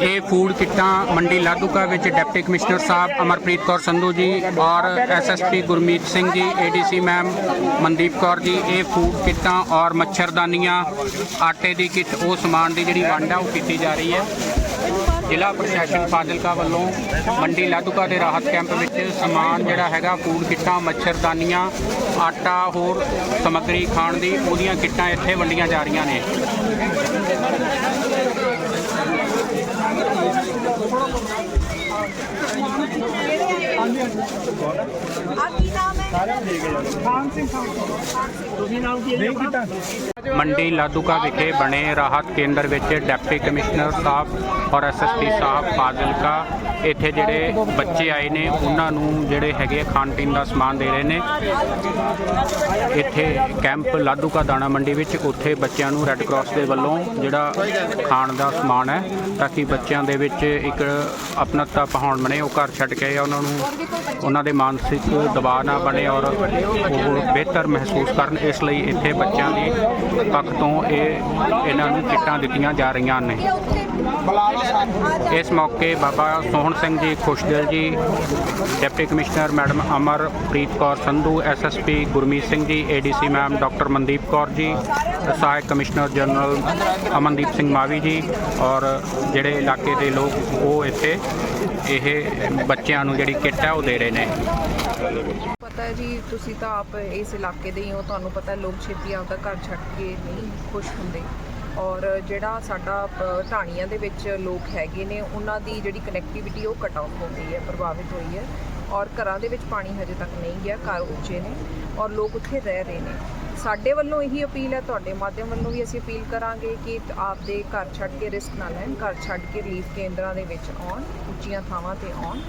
ਇਹ ਫੂਡ ਕਿੱਟਾਂ ਮੰਡੀ ਲਾਧੂਕਾ ਵਿੱਚ ਡਿਪਟੀ ਕਮਿਸ਼ਨਰ ਸਾਹਿਬ ਅਮਰਪ੍ਰੀਤ ਕੌਰ ਸੰਧੂ ਜੀ ਔਰ SSP Gurmeet Singh ji ADC ma'am Mandeep Kaur ਜੀ, ਇਹ ਫੂਡ ਕਿੱਟਾਂ ਔਰ ਮੱਛਰਦਾਨੀਆਂ, ਆਟੇ ਦੀ ਕਿੱਟ, ਉਹ ਸਮਾਨ ਦੀ ਜਿਹੜੀ ਵੰਡ ਆ, ਉਹ ਕੀਤੀ ਜਾ ਰਹੀ ਹੈ। ਜ਼ਿਲ੍ਹਾ ਪ੍ਰਸ਼ਾਸਨ ਫਾਜ਼ਿਲਕਾ ਵੱਲੋਂ ਮੰਡੀ ਲਾਧੂਕਾ ਦੇ ਰਾਹਤ ਕੈਂਪ ਵਿੱਚ ਸਮਾਨ ਜਿਹੜਾ ਹੈਗਾ, ਫੂਡ ਕਿੱਟਾਂ, ਮੱਛਰਦਾਨੀਆਂ, ਆਟਾ, ਹੋਰ ਸਮੱਗਰੀ ਖਾਣ ਦੀ, ਉਹਦੀਆਂ ਕਿੱਟਾਂ ਇੱਥੇ ਵੰਡੀਆਂ ਜਾ ਰਹੀਆਂ ਨੇ। ਆ ਕੀ ਨਾਮ ਹੈ? ਖਾਨ ਸਿੰਘ ਖਾਨ ਤੁਸੀਂ ਨਾਮ ਕੀ ਹੈ ਨਹੀਂ ਕੀਤਾ। ਮੰਡੀ ਲਾਦੂਕਾ ਵਿਖੇ ਬਣੇ ਰਾਹਤ ਕੇਂਦਰ ਵਿੱਚ ਡਿਪਟੀ ਕਮਿਸ਼ਨਰ ਸਾਹਿਬ ਔਰ ਐਸਐਸਪੀ ਸਾਹਿਬ ਫਾਜ਼ਿਲਕਾ, ਇੱਥੇ ਜਿਹੜੇ ਬੱਚੇ ਆਏ ਨੇ, ਉਹਨਾਂ ਨੂੰ ਜਿਹੜੇ ਹੈਗੇ ਖਾਣ ਪੀਣ ਦਾ ਸਮਾਨ ਦੇ ਰਹੇ ਨੇ। ਇੱਥੇ ਕੈਂਪ ਲਾਧੂਕਾ ਦਾਣਾ ਮੰਡੀ ਵਿੱਚ, ਉੱਥੇ ਬੱਚਿਆਂ ਨੂੰ ਰੈੱਡ ਕਰਾਸ ਦੇ ਵੱਲੋਂ ਜਿਹੜਾ ਖਾਣ ਦਾ ਸਮਾਨ ਹੈ, ਤਾਂ ਕਿ ਬੱਚਿਆਂ ਦੇ ਵਿੱਚ ਇੱਕ ਆਪਣਤਾ ਪਹਾਉਣ ਬਣੇ, ਉਹ ਘਰ ਛੱਡ ਕੇ ਉਹਨਾਂ ਨੂੰ ਉਹਨਾਂ ਦੇ ਮਾਨਸਿਕ ਦਬਾਅ ਨਾ ਬਣੇ ਔਰ ਉਹ ਬਿਹਤਰ ਮਹਿਸੂਸ ਕਰਨ, ਇਸ ਲਈ ਇੱਥੇ ਬੱਚਿਆਂ ਦੀ ਪੱਖ ਤੋਂ ਇਹ ਇਹਨਾਂ ਨੂੰ ਕਿੱਟਾਂ ਦਿੱਤੀਆਂ ਜਾ ਰਹੀਆਂ ਨੇ। ਇਸ ਮੌਕੇ Baba Sohan Singh ji Khushdil ji, deputy commissioner madam Amarpreet Kaur Sandhu SSP Gurmeet Singh ji ADC ma'am doctor Mandeep Kaur ji, ਸਹਾਇਕ ਕਮਿਸ਼ਨਰ ਜਨਰਲ ਅਮਨਦੀਪ ਸਿੰਘ ਮਾਵੀ ਜੀ ਔਰ ਜਿਹੜੇ ਇਲਾਕੇ ਦੇ ਲੋਕ ਉਹ ਇੱਥੇ ਇਹ ਬੱਚਿਆਂ ਨੂੰ ਜਿਹੜੀ ਕਿੱਟ ਹੈ ਉਹ ਦੇ ਰਹੇ ਨੇ। ਪਤਾ ਜੀ, ਤੁਸੀਂ ਤਾਂ ਆਪ ਇਸ ਇਲਾਕੇ ਦੇ ਹੀ ਹੋ, ਤੁਹਾਨੂੰ ਪਤਾ ਲੋਕ ਛੇਤੀ ਆਪਦਾ ਘਰ ਛੱਡ ਕੇ ਨਹੀਂ ਖੁਸ਼ ਹੁੰਦੇ। ਔਰ ਜਿਹੜਾ ਸਾਡਾ ਪ- ਢਾਣੀਆਂ ਦੇ ਵਿੱਚ ਲੋਕ ਹੈਗੇ ਨੇ, ਉਹਨਾਂ ਦੀ ਜਿਹੜੀ ਕਨੈਕਟੀਵਿਟੀ ਉਹ ਕਟ ਆਫ ਹੋ ਗਈ ਹੈ, ਪ੍ਰਭਾਵਿਤ ਹੋਈ ਹੈ। ਔਰ ਘਰਾਂ ਦੇ ਵਿੱਚ ਪਾਣੀ ਹਜੇ ਤੱਕ ਨਹੀਂ ਗਿਆ, ਘਰ ਉੱਚੇ ਨੇ। ਔਰ ਲੋਕ ਉੱਥੇ ਰਹਿ ਰਹੇ ਨੇ। ਸਾਡੇ ਵੱਲੋਂ ਇਹੀ ਅਪੀਲ ਹੈ, ਤੁਹਾਡੇ ਮਾਧਿਅਮ ਵੱਲੋਂ ਵੀ ਅਸੀਂ ਅਪੀਲ ਕਰਾਂਗੇ ਕਿ ਆਪਦੇ ਘਰ ਛੱਡ ਕੇ ਰਿਸਕ ਨਾ ਲੈਣ, ਘਰ ਛੱਡ ਕੇ ਰਿਲੀਫ ਕੇਂਦਰਾਂ ਦੇ ਵਿੱਚ ਆਉਣ, ਉੱਚੀਆਂ ਥਾਵਾਂ ਤੇ ਆਉਣ।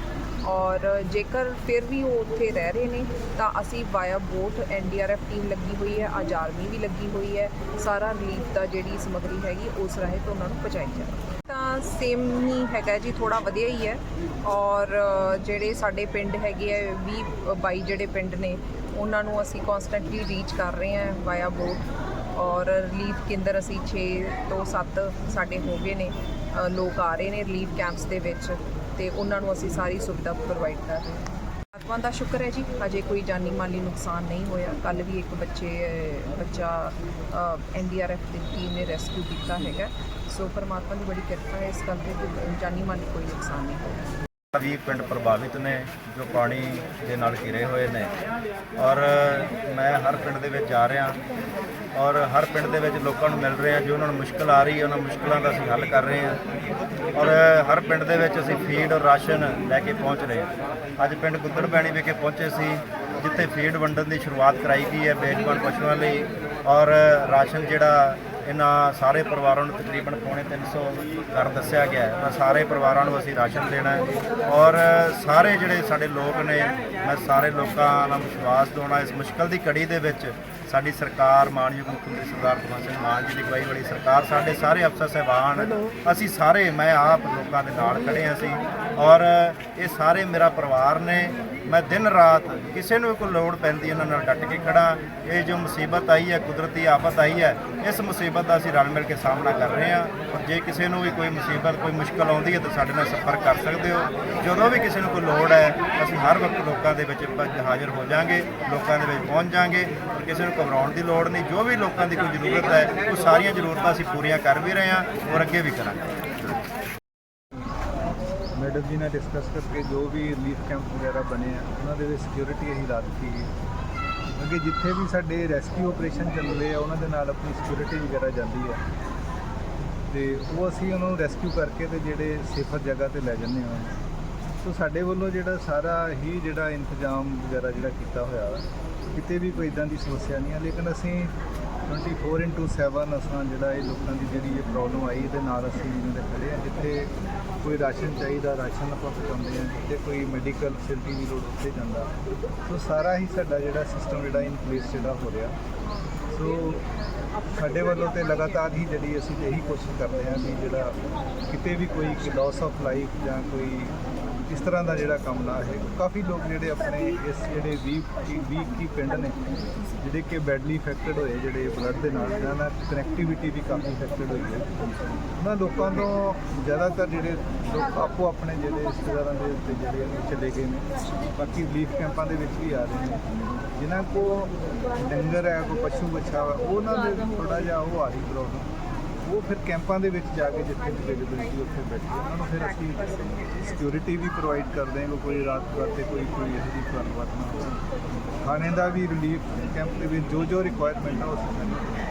ਔਰ ਜੇਕਰ ਫਿਰ ਵੀ ਉਹ ਉੱਥੇ ਰਹਿ ਰਹੇ ਨੇ, ਤਾਂ ਅਸੀਂ ਵਾਇਆ ਬੋਟ ਐਨਡੀਆਰਐਫ ਟੀਮ ਲੱਗੀ ਹੋਈ ਹੈ, ਅੱਜ ਆਰਮੀ ਵੀ ਲੱਗੀ ਹੋਈ ਹੈ। ਸਾਰਾ ਰਿਲੀਫ ਦਾ ਜਿਹੜੀ ਸਮੱਗਰੀ ਹੈਗੀ, ਉਸ ਰਾਹੀਂ ਤੋਂ ਉਹਨਾਂ ਨੂੰ ਪਹੁੰਚਾਈ ਜਾਵੇ। ਤਾਂ ਸੇਮ ਹੀ ਹੈਗਾ ਜੀ ਥੋੜਾ ਵਧੀਆ ਹੀ ਹੈ। ਔਰ ਜਿਹੜੇ ਸਾਡੇ ਪਿੰਡ ਹੈਗੇ ਆ 20 22 ਜਿਹੜੇ ਪਿੰਡ ਨੇ ਉਹਨਾਂ ਨੂੰ ਅਸੀਂ ਕਨਸਟੈਂਟਲੀ ਰੀਚ ਕਰ ਰਹੇ ਹਾਂ ਵਾਇਆ ਬੋਟ ਔਰ ਰਿਲੀਫ ਕੇਂਦਰ ਅਸੀਂ 6 ਤੋਂ 7 ਸਾਡੇ ਹੋ ਗਏ ਨੇ ਲੋਕ ਆ ਰਹੇ ਨੇ ਰਿਲੀਫ ਕੈਂਪਸ ਦੇ ਵਿੱਚ ਤੇ ਉਹਨਾਂ ਨੂੰ ਅਸੀਂ ਸਾਰੀ ਸੁਵਿਧਾ ਪ੍ਰੋਵਾਈਡ ਕਰ ਰਹੇ ਹਾਂ। ਆਤਮਾ ਦਾ ਸ਼ੁਕਰ ਹੈ ਜੀ ਅਜੇ ਕੋਈ ਜਾਨੀ ਮਾਲੀ ਨੁਕਸਾਨ ਨਹੀਂ ਹੋਇਆ। ਕੱਲ ਵੀ ਇੱਕ ਬੱਚੇ ਅ, ਬੱਚਾ ਐਨਡੀਆਰਐਫ ਦੀ ਟੀਮ ਨੇ ਰੈਸਕਿਊ ਕੀਤਾ ਹੈਗਾ। ਸੋ ਪਰਮਾਤਮਾ ਦੀ ਬੜੀ ਕਿਰਪਾ ਹੈ ਇਸ ਗੱਲ ਤੇ ਕਿ ਜਾਨੀ ਮਾਲੀ ਕੋਈ ਨੁਕਸਾਨ ਨਹੀਂ ਹੋਇਆ। ਵੀ ਪਿੰਡ ਪ੍ਰਭਾਵਿਤ ਨੇ, ਜੋ ਪਾਣੀ ਦੇ ਨਾਲ ਘਿਰੇ ਹੋਏ ਨੇ। ਔਰ ਮੈਂ ਹਰ ਪਿੰਡ ਦੇ ਵਿੱਚ ਜਾ ਰਿਹਾ ਔਰ ਹਰ ਪਿੰਡ ਦੇ ਵਿੱਚ ਲੋਕਾਂ ਨੂੰ ਮਿਲ ਰਿਹਾ, ਜੋ ਉਹਨਾਂ ਨੂੰ ਮੁਸ਼ਕਲ ਆ ਰਹੀ ਹੈ, ਉਹਨਾਂ ਮੁਸ਼ਕਲਾਂ ਦਾ ਅਸੀਂ ਹੱਲ ਕਰ ਰਹੇ ਹਾਂ। ਔਰ ਹਰ ਪਿੰਡ ਦੇ ਵਿੱਚ ਅਸੀਂ ਫੀਡ ਔਰ ਰਾਸ਼ਨ ਲੈ ਕੇ ਪਹੁੰਚ ਰਹੇ ਹਾਂ। ਅੱਜ ਪਿੰਡ ਗੁੱਦੜ ਪੈਣੀ ਵਿਖੇ ਪਹੁੰਚੇ ਸੀ, ਜਿੱਥੇ ਫੀਡ ਵੰਡਣ ਦੀ ਸ਼ੁਰੂਆਤ ਕਰਾਈ ਗਈ ਹੈ ਬੇਜਵਾਨ ਪਸ਼ੂਆਂ ਲਈ। ਔਰ ਰਾਸ਼ਨ ਜਿਹੜਾ ਇਹਨਾਂ ਸਾਰੇ ਪਰਿਵਾਰਾਂ ਨੂੰ ਤਕਰੀਬਨ ਪੌਣੇ 300 ਘਰ ਦੱਸਿਆ ਗਿਆ ਹੈ। ਤਾਂ ਸਾਰੇ ਪਰਿਵਾਰਾਂ ਨੂੰ ਅਸੀਂ ਰਾਸ਼ਨ ਦੇਣਾ ਹੈ ਔਰ ਸਾਰੇ ਜਿਹੜੇ ਸਾਡੇ ਲੋਕ ਨੇ, ਮੈਂ ਸਾਰੇ ਲੋਕਾਂ ਨਾਲ ਵਿਸ਼ਵਾਸ ਦਿਵਾਉਣਾ, ਇਸ ਮੁਸ਼ਕਲ ਦੀ ਘੜੀ ਦੇ ਵਿੱਚ ਸਾਡੀ ਸਰਕਾਰ ਮਾਨਯੋਗ ਮੁੱਖ ਮੰਤਰੀ ਸਰਦਾਰ ਭਗਵੰਤ ਸਿੰਘ ਮਾਨ ਜੀ ਦੀ ਅਗਵਾਈ ਵਾਲੀ ਸਰਕਾਰ, ਸਾਡੇ ਸਾਰੇ ਅਫਸਰ ਸਹਿਬਾਨ, ਅਸੀਂ ਸਾਰੇ, ਮੈਂ ਆਪ ਲੋਕਾਂ ਦੇ ਨਾਲ ਖੜੇ ਹਾਂ ਅਸੀਂ ਔਰ ਇਹ ਸਾਰੇ ਮੇਰਾ ਪਰਿਵਾਰ ਨੇ, ਮੈਂ ਦਿਨ ਰਾਤ ਕਿਸੇ ਨੂੰ ਵੀ ਕੋਈ ਲੋੜ ਪੈਂਦੀ ਉਹਨਾਂ ਨਾਲ ਡਟ ਕੇ ਖੜਾ ਇਹ ਜੋ ਮੁਸੀਬਤ ਆਈ ਹੈ, ਕੁਦਰਤੀ ਆਫਤ ਆਈ ਹੈ, ਇਸ ਮੁਸੀਬਤ ਦਾ ਅਸੀਂ ਰਲ ਮਿਲ ਕੇ ਸਾਹਮਣਾ ਕਰ ਰਹੇ ਹਾਂ ਔਰ ਜੇ ਕਿਸੇ ਨੂੰ ਵੀ ਕੋਈ ਮੁਸੀਬਤ, ਕੋਈ ਮੁਸ਼ਕਲ ਆਉਂਦੀ ਹੈ ਤਾਂ ਸਾਡੇ ਨਾਲ ਸੰਪਰਕ ਕਰ ਸਕਦੇ ਹੋ। ਜਦੋਂ ਵੀ ਕਿਸੇ ਨੂੰ ਕੋਈ ਲੋੜ ਹੈ, ਅਸੀਂ ਹਰ ਵਕਤ ਲੋਕਾਂ ਦੇ ਵਿੱਚ ਹਾਜ਼ਰ ਹੋ ਜਾਾਂਗੇ ਲੋਕਾਂ ਦੇ ਵਿੱਚ ਪਹੁੰਚ ਜਾਾਂਗੇ ਔਰ ਕਿਸੇ ਨੂੰ ਘਬਰਾਉਣ ਦੀ ਲੋੜ ਨਹੀਂ, ਜੋ ਵੀ ਲੋਕਾਂ ਦੀ ਕੋਈ ਜ਼ਰੂਰਤ ਹੈ, ਉਹ ਸਾਰੀਆਂ ਜ਼ਰੂਰਤਾਂ ਅਸੀਂ ਪੂਰੀਆਂ ਕਰ ਵੀ ਰਹੇ ਹਾਂ ਔਰ ਅੱਗੇ ਵੀ ਕਰਾਂਗੇ। ਮੈਡਮ ਜੀ, ਨਾਲ ਡਿਸਕਸ ਕਰਕੇ ਜੋ ਵੀ ਰਿਲੀਫ ਕੈਂਪ ਵਗੈਰਾ ਬਣੇ ਆ, ਉਹਨਾਂ ਦੇ ਵਿੱਚ ਸਿਕਿਉਰਿਟੀ ਅਸੀਂ ਲਾ ਦਿੱਤੀ ਗਈ ਅੱਗੇ ਜਿੱਥੇ ਵੀ ਸਾਡੇ ਰੈਸਕਿਊ ਆਪਰੇਸ਼ਨ ਚੱਲਦੇ ਆ, ਉਹਨਾਂ ਦੇ ਨਾਲ ਆਪਣੀ ਸਿਕਿਉਰਿਟੀ ਵਗੈਰਾ ਜਾਂਦੀ ਆ। ਤੇ ਉਹ ਅਸੀਂ ਉਹਨਾਂ ਨੂੰ ਰੈਸਕਿਊ ਕਰਕੇ ਤੇ ਜਿਹੜੇ ਸੇਫਰ ਜਗ੍ਹਾ ਤੇ ਲੈ ਜਾਂਦੇ ਹਾਂ ਸੋ ਸਾਡੇ ਵੱਲੋਂ ਜਿਹੜਾ ਸਾਰਾ ਹੀ ਜਿਹੜਾ ਇੰਤਜ਼ਾਮ ਵਗੈਰਾ ਜਿਹੜਾ ਕੀਤਾ ਹੋਇਆ ਵਾ ਕਿਤੇ ਵੀ ਕੋਈ ਇਦਾਂ ਦੀ ਸਮੱਸਿਆ ਨਹੀਂ ਹੈ ਲੇਕਿਨ ਅਸੀਂ 24/7 ਅਸਾਂ ਜਿਹੜਾ ਇਹ ਲੋਕਾਂ ਦੀ ਜਿਹੜੀ ਇਹ ਪ੍ਰੋਬਲਮ ਆਈ, ਇਹਦੇ ਨਾਲ ਅਸੀਂ ਜਿਵੇਂ ਖੜੇ ਆ, ਜਿੱਥੇ ਕੋਈ ਰਾਸ਼ਨ ਚਾਹੀਦਾ, ਰਾਸ਼ਨ ਆਪਾਂ ਪਹੁੰਚਾਉਂਦੇ ਆ, ਜਿੱਥੇ ਕੋਈ ਮੈਡੀਕਲ ਫੈਸਿਲਿਟੀ ਦੀ ਲੋੜ ਉੱਥੇ ਜਾਂਦਾ। ਸੋ ਸਾਰਾ ਹੀ ਸਾਡਾ ਜਿਹੜਾ ਸਿਸਟਮ ਜਿਹੜਾ ਇਨ ਪਲੇਸ ਜਿਹੜਾ ਹੋ ਰਿਹਾ। ਸੋ ਸਾਡੇ ਵੱਲੋਂ ਤੇ ਲਗਾਤਾਰ ਹੀ ਜਿਹੜੀ ਅਸੀਂ ਇਹੀ ਕੋਸ਼ਿਸ਼ ਕਰਦੇ ਹਾਂ ਵੀ ਜਿਹੜਾ ਕਿਤੇ ਵੀ ਕੋਈ ਲਾਸ ਆਫ ਲਾਈਫ ਜਾਂ ਕੋਈ ਇਸ ਤਰ੍ਹਾਂ ਦਾ ਜਿਹੜਾ ਕੰਮ ਨਾ ਹੈ ਕਾਫੀ ਲੋਕ ਜਿਹੜੇ ਆਪਣੇ ਇਸ ਜਿਹੜੇ 20 ਵੀਕ ਕੀ ਪਿੰਡ ਨੇ, ਜਿਹੜੇ ਕਿ ਬੈਡਲੀ ਇਫੈਕਟਡ ਹੋਏ, ਜਿਹੜੇ ਬਲੱਡ ਦੇ ਨਾਲ ਇਹਨਾਂ ਨਾਲ ਕਨੈਕਟੀਵਿਟੀ ਵੀ ਕਾਫੀ ਇਫੈਕਟਡ ਹੋਈ ਹੈ। ਉਹਨਾਂ ਲੋਕਾਂ ਤੋਂ ਜ਼ਿਆਦਾਤਰ ਜਿਹੜੇ ਲੋਕ ਆਪੋ ਆਪਣੇ ਜਿਹੜੇ ਰਿਸ਼ਤੇਦਾਰਾਂ ਦੇ ਉੱਤੇ ਜਿਹੜੇ ਆ ਚਲੇ ਗਏ ਨੇ। ਬਾਕੀ ਰਿਲੀਫ ਕੈਂਪਾਂ ਦੇ ਵਿੱਚ ਵੀ ਆ ਰਹੇ ਨੇ। ਜਿਨ੍ਹਾਂ ਕੋ ਡੰਗਰ ਹੈ, ਕੋਈ ਪਸ਼ੂ ਬੱਚਾ ਉਹਨਾਂ ਦੇ ਥੋੜਾ ਜਿਹਾ ਉਹ ਆ ਰਹੀ ਪ੍ਰੋਬਲਮ ਉਹ ਫਿਰ ਕੈਂਪਾਂ ਦੇ ਵਿੱਚ ਜਾ ਕੇ ਜਿੱਥੇ ਅਵੇਲੇਬਿਲਿਟੀ ਉੱਥੇ ਬੈਠੇ ਉਹਨਾਂ ਨੂੰ ਫਿਰ ਅਸੀਂ ਸਿਕਿਉਰਿਟੀ ਵੀ ਪ੍ਰੋਵਾਈਡ ਕਰਦੇ ਹਾਂ ਕੋਈ ਰਾਤ ਰਾਤ 'ਤੇ ਕੋਈ ਕੋਈ ਇਹੋ ਜਿਹੀ ਗੱਲਬਾਤ ਨਾ ਹੋਵੇ। ਖਾਣੇ ਦਾ ਵੀ ਰਿਲੀਫ ਕੈਂਪ ਦੇ ਵਿੱਚ ਜੋ ਜੋ ਰਿਕੁਆਇਰਮੈਂਟ ਆ, ਉਹ ਅਸੀਂ